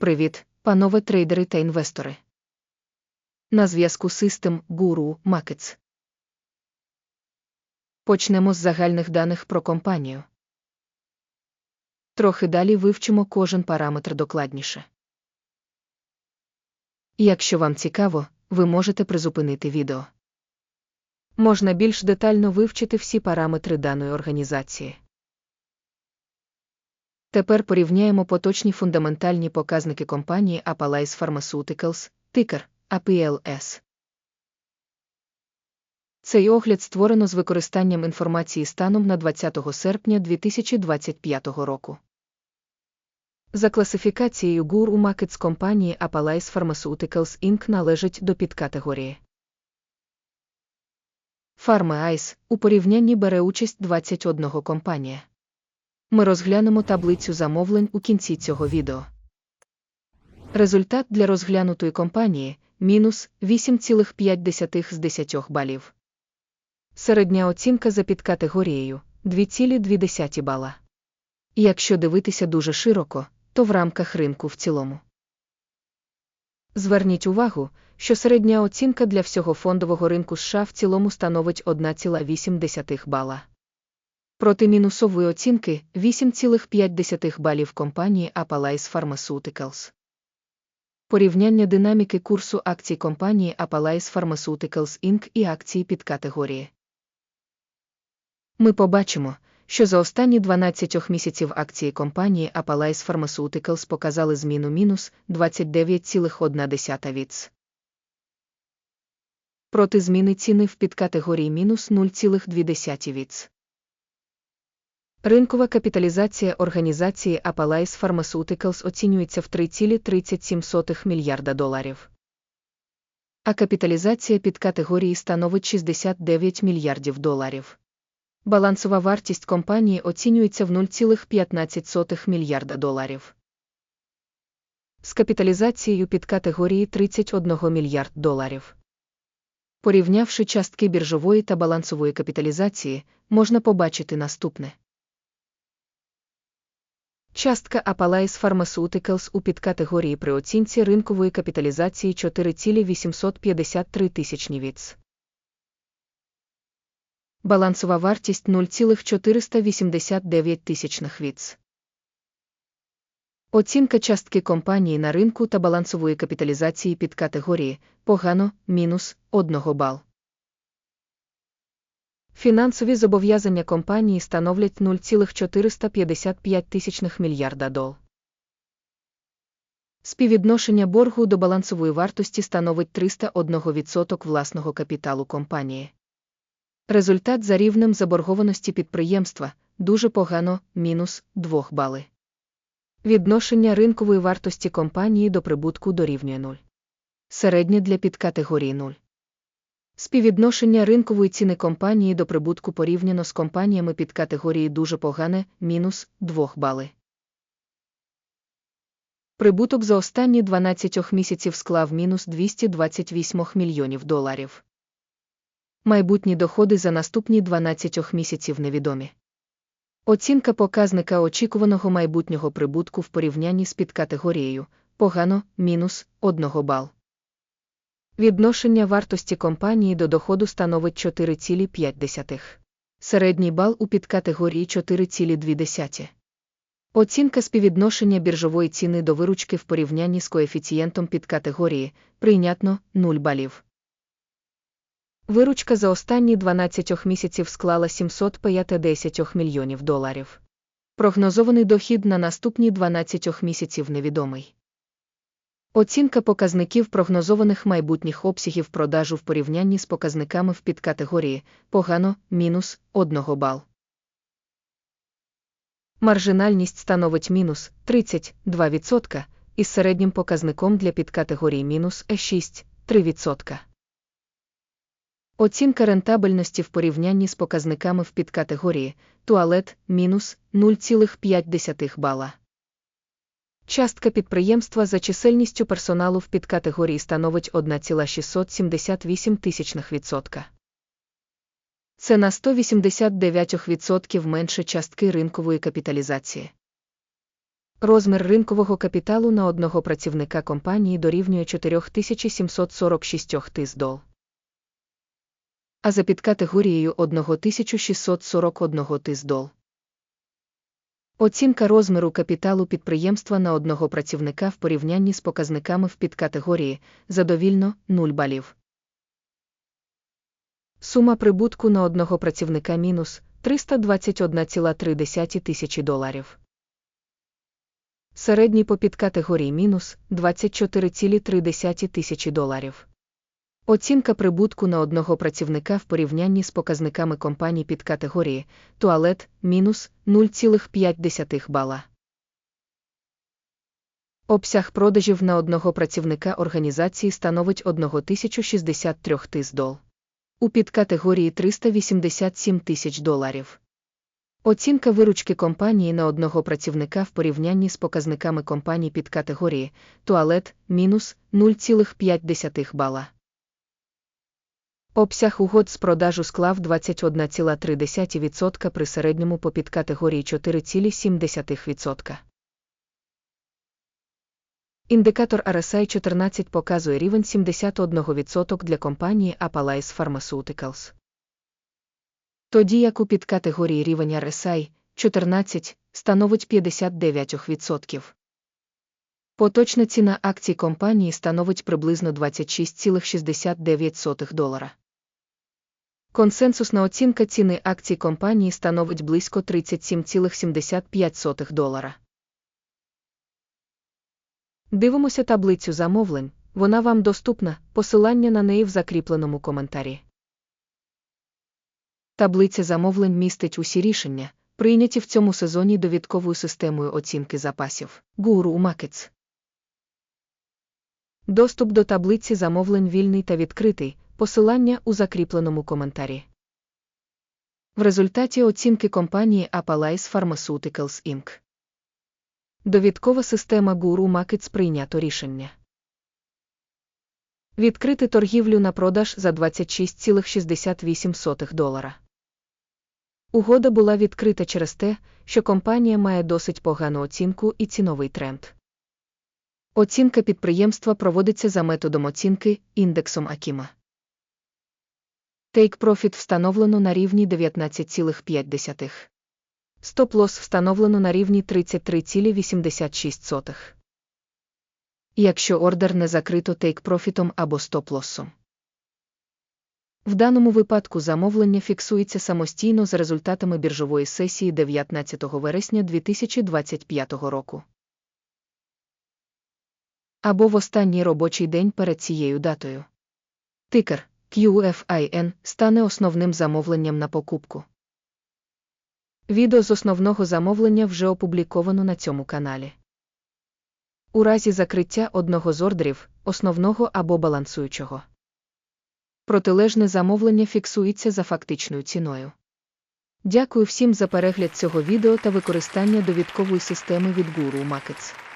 Привіт, панове трейдери та інвестори. На зв'язку System Guru Markets. Почнемо з загальних даних про компанію. Трохи далі вивчимо кожен параметр докладніше. Якщо вам цікаво, ви можете призупинити відео. Можна більш детально вивчити всі параметри даної організації. Тепер порівняємо поточні фундаментальні показники компанії Apalais Pharmaceuticals, тикер APLS. Цей огляд створено з використанням інформації станом на 20 серпня 2025 року. За класифікацією Guru Markets компанії Apalais Pharmaceuticals Inc. належить до підкатегорії. Pharma у порівнянні бере участь 21 компанія. Ми розглянемо таблицю замовлень у кінці цього відео. Результат для розглянутої компанії мінус 8,5 з 10 балів. Середня оцінка за підкатегорією 2,2 бала. Якщо дивитися дуже широко, то в рамках ринку в цілому. Зверніть увагу, що середня оцінка для всього фондового ринку США в цілому становить 1,8 бала. Проти мінусової оцінки 8,5 балів компанії Apalais Pharmaceuticals. Порівняння динаміки курсу акцій компанії Apalais Pharmaceuticals Inc. і акції під категорії. Ми побачимо, що за останні 12 місяців акції компанії Apalais Pharmaceuticals показали зміну мінус 29,1 віц. Проти зміни ціни в підкатегорії мінус 0,2 віц. Ринкова капіталізація організації Apalais Pharmaceuticals оцінюється в 3,37 мільярда доларів. А капіталізація під категорії становить 69 мільярдів доларів. Балансова вартість компанії оцінюється в 0,15 мільярда доларів. З капіталізацією під категорії 31 мільярд доларів. Порівнявши частки біржової та балансової капіталізації, можна побачити наступне. Частка Apalais Pharmaceuticals у підкатегорії при оцінці ринкової капіталізації 4,853 тисячні віц. Балансова вартість 0,489 тисячних віц. Оцінка частки компанії на ринку та балансової капіталізації під категорії погано мінус 1 бал. Фінансові зобов'язання компанії становлять 0,455 тисячних мільярда дол. Співвідношення боргу до балансової вартості становить 301% власного капіталу компанії. Результат за рівнем заборгованості підприємства дуже погано мінус 2 бали. Відношення ринкової вартості компанії до прибутку дорівнює 0. Середнє для підкатегорії 0. Співвідношення ринкової ціни компанії до прибутку порівняно з компаніями під категорії дуже погане мінус 2 бали. Прибуток за останні 12 місяців склав мінус 228 мільйонів доларів. Майбутні доходи за наступні 12 місяців невідомі. Оцінка показника очікуваного майбутнього прибутку в порівнянні з підкатегорією погано мінус 1 бал. Відношення вартості компанії до доходу становить 4,5. Середній бал у підкатегорії 4,2. Оцінка співвідношення біржової ціни до виручки в порівнянні з коефіцієнтом підкатегорії прийнятно 0 балів. Виручка за останні 12 місяців склала 750 мільйонів доларів. Прогнозований дохід на наступні 12 місяців невідомий. Оцінка показників прогнозованих майбутніх обсягів продажу в порівнянні з показниками в підкатегорії погано мінус 1 бал. Маржинальність становить мінус 32% із середнім показником для підкатегорії мінус 6 3%. Оцінка рентабельності в порівнянні з показниками в підкатегорії туалет мінус 0,5 бала. Частка підприємства за чисельністю персоналу в підкатегорії становить 1,678 тисячних відсотка. Це на 189% менше частки ринкової капіталізації. Розмір ринкового капіталу на одного працівника компанії дорівнює 4746 тис дол. А за підкатегорією 1641 тис дол. Оцінка розміру капіталу підприємства на одного працівника в порівнянні з показниками в підкатегорії задовільно 0 балів. Сума прибутку на одного працівника мінус 321,3 тисячі доларів. Середній по підкатегорії мінус 24,3 тисячі доларів. Оцінка прибутку на одного працівника в порівнянні з показниками компаній підкатегорії туалет мінус 0,5 бала. Обсяг продажів на одного працівника організації становить 1063 тис дол. У підкатегорії 387 тисяч доларів. Оцінка виручки компанії на одного працівника в порівнянні з показниками компаній підкатегорії туалет мінус 0,5 бала. Обсяг угод з продажу склав 21,3% при середньому по підкатегорії 4,7%. Індикатор RSI 14 показує рівень 71% для компанії Apalice Pharmaceuticals. Тоді як у підкатегорії рівень RSI 14 становить 59%. Поточна ціна акцій компанії становить приблизно 26,69 долара. Консенсусна оцінка ціни акцій компанії становить близько 37,75 долара. Дивимося таблицю замовлень, вона вам доступна, посилання на неї в закріпленому коментарі. Таблиця замовлень містить усі рішення, прийняті в цьому сезоні довідковою системою оцінки запасів Guru Markets. Доступ до таблиці замовлень вільний та відкритий, посилання у закріпленому коментарі. В результаті оцінки компанії Apalice Pharmaceuticals Inc. Довідкова система Guru Markets прийнято рішення. Відкрити торгівлю на продаж за 26,68 долара. Угода була відкрита через те, що компанія має досить погану оцінку і ціновий тренд. Оцінка підприємства проводиться за методом оцінки індексом Акіма. Take Profit встановлено на рівні 19,5. Стоп-лосс встановлено на рівні 33,86. Якщо ордер не закрито тейк-профітом або стоп-лоссом. В даному випадку замовлення фіксується самостійно за результатами біржової сесії 19 вересня 2025 року. Або в останній робочий день перед цією датою. Тикер QFIN стане основним замовленням на покупку. Відео з основного замовлення вже опубліковано на цьому каналі. У разі закриття одного з ордерів, основного або балансуючого. Протилежне замовлення фіксується за фактичною ціною. Дякую всім за перегляд цього відео та використання довідкової системи від Guru Markets.